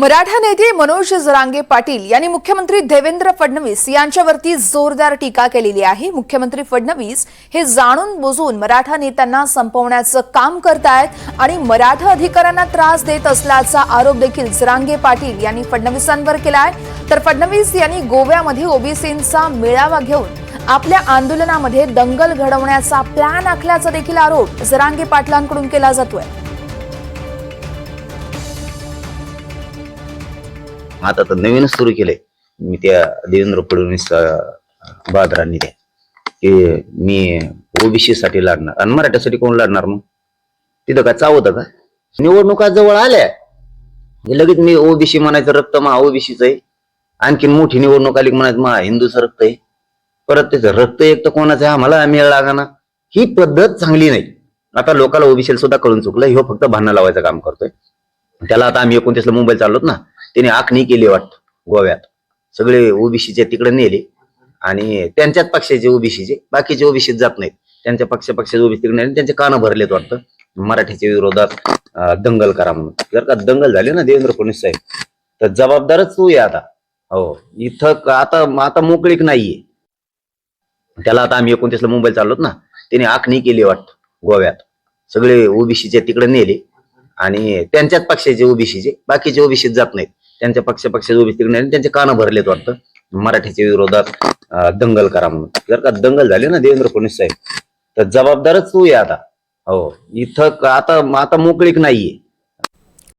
मराठा नेते मनोज जरांगे पाटील यांनी मुख्यमंत्री देवेंद्र फडणवीस यांच्यावरती जोरदार टीका केलेली आहे. मुख्यमंत्री फडणवीस हे जाणून बुजून मराठा नेत्यांना संपवण्याचं काम करतायत आणि मराठा अधिकाऱ्यांना त्रास देत असल्याचा आरोप देखील जरांगे पाटील यांनी फडणवीसांवर केलाय. तर फडणवीस यांनी गोव्यामध्ये ओबीसींचा मेळावा घेऊन आपल्या आंदोलनामध्ये दंगल घडवण्याचा प्लॅन आखल्याचा देखील आरोप जरांगे पाटलांकडून केला जातोय. आता तर नवीनच सुरू केलंय. मी त्या देवेंद्र फडणवीस अं, बहादरांनी त्या. की मी ओबीसी साठी लढणार. आणि मराठ्यासाठी कोण लढणार मग? तिथं काय चावत का? निवडणुका जवळ आल्या. हे लगेच मी ओबीसी म्हणायचं रक्त महा ओबीसीच आहे. आणखीन मोठी निवडणूक आली म्हणायचं महा हिंदूचं रक्त आहे. परत त्याचं रक्त एक तर कोणाचं आहे? आम्हाला मेळ लागाना. ही पद्धत चांगली नाही. आता लोकांना ओबीसीला सुद्धा कळून चुकलं. ह्यो फक्त भांडणं लावायचं काम करतोय. त्याला आता आम्ही एकोणतीसला मुंबई चाललोत ना. त्यांनी आखणी केली वाटतं गोव्यात. सगळे ओबीसीचे तिकडे नेले आणि त्यांच्याच पक्षाचे ओबीसीचे बाकीचे ओबीसीत जात नाहीत. त्यांच्या पक्ष पक्षाचे ओबीसी तिकडे नेले त्यांचे कानं भरलेत वाटतं. मराठीच्या विरोधात दंगल करा म्हणून. जर का दंगल झाली ना देवेंद्र फडणवीस साहेब तर जबाबदारच तू आहे आता. हो इथं आता आता मोकळीक नाहीये. त्याला आता आम्ही एकोणतीसला मुंबई चाललोत ना त्याने आखणी केली वाटतं गोव्यात. सगळे ओबीसीचे तिकडे नेले आणि त्यांच्याच पक्षाचे ओबीसीचे बाकीचे ओबीसीत जात नाहीत. त्यांच्या पक्ष पक्षाचे तिकडे त्यांचे कानं भरलेत वाटतं. मराठीच्या विरोधात दंगल करा म्हणून. जर का दंगल झाली ना देवेंद्र फडणवीस साहेब तर जबाबदारच तू आहे आता. हो इथं आता आता मोकळीक नाहीये.